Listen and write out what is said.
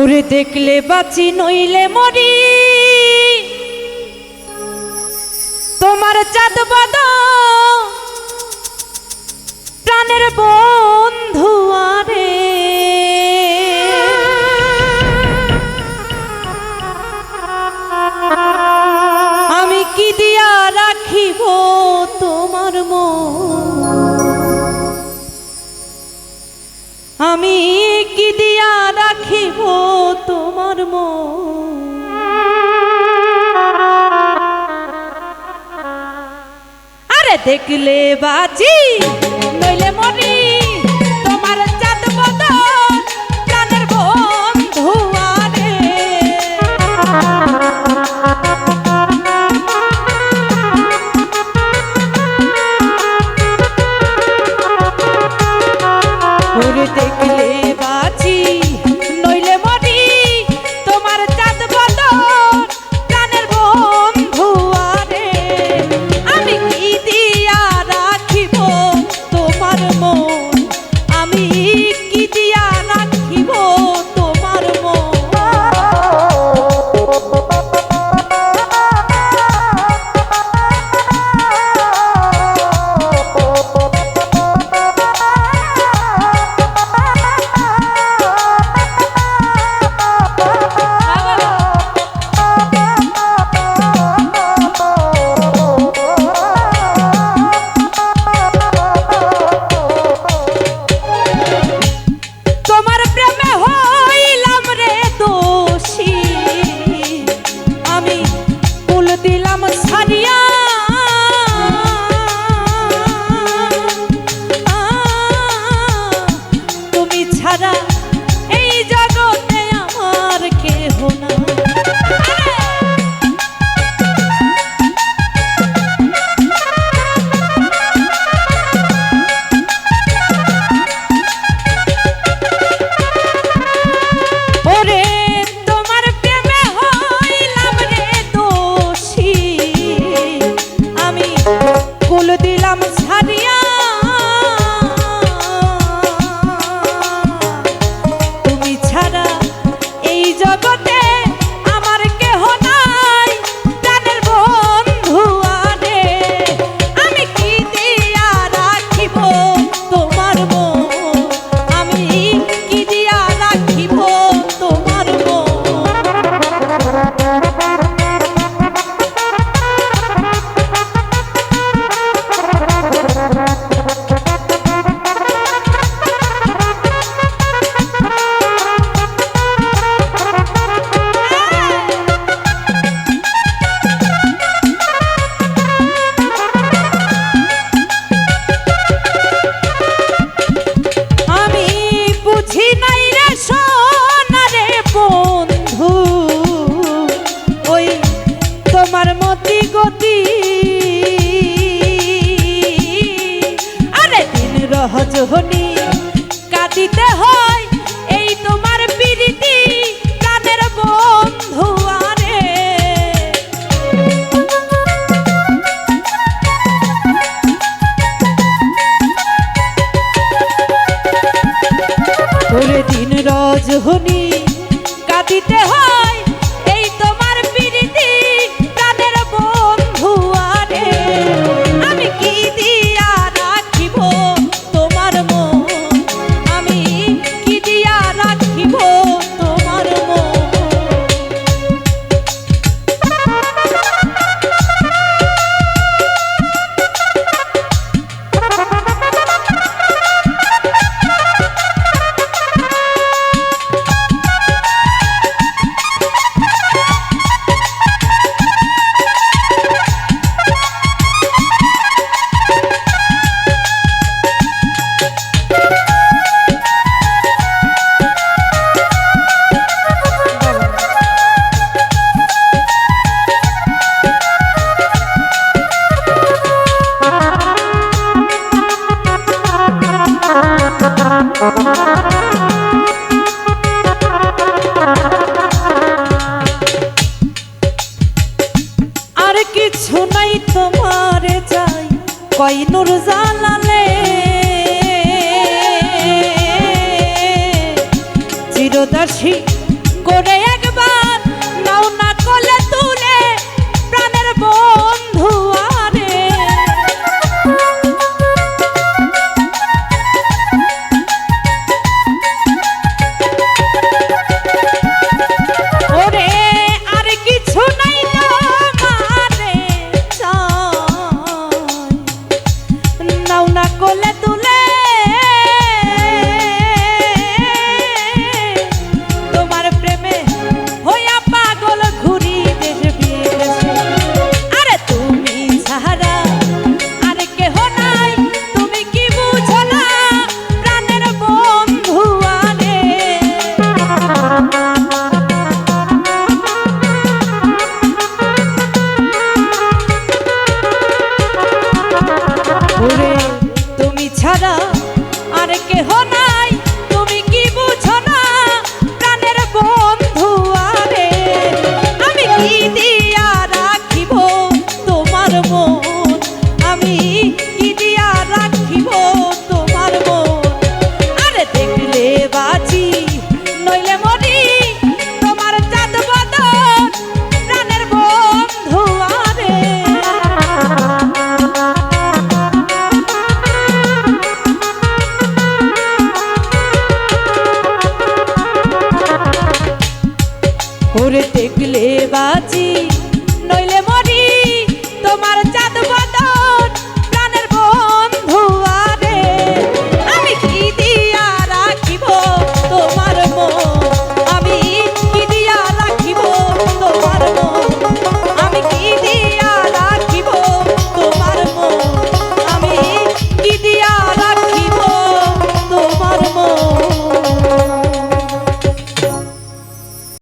ওরে দেখলে বাঁচি নইলে মরি। তোমার চাঁদ বাদল দেখলে বাজি নইলে মরি তোমার প্রীতি প্রাণের বন্ধু আরে। ওরে দিন রজহনি কাঁদিতে হয় কিছু নাই তোমার চাই কয়নুর জালালে? চিরদাসী করে কেহ নাই।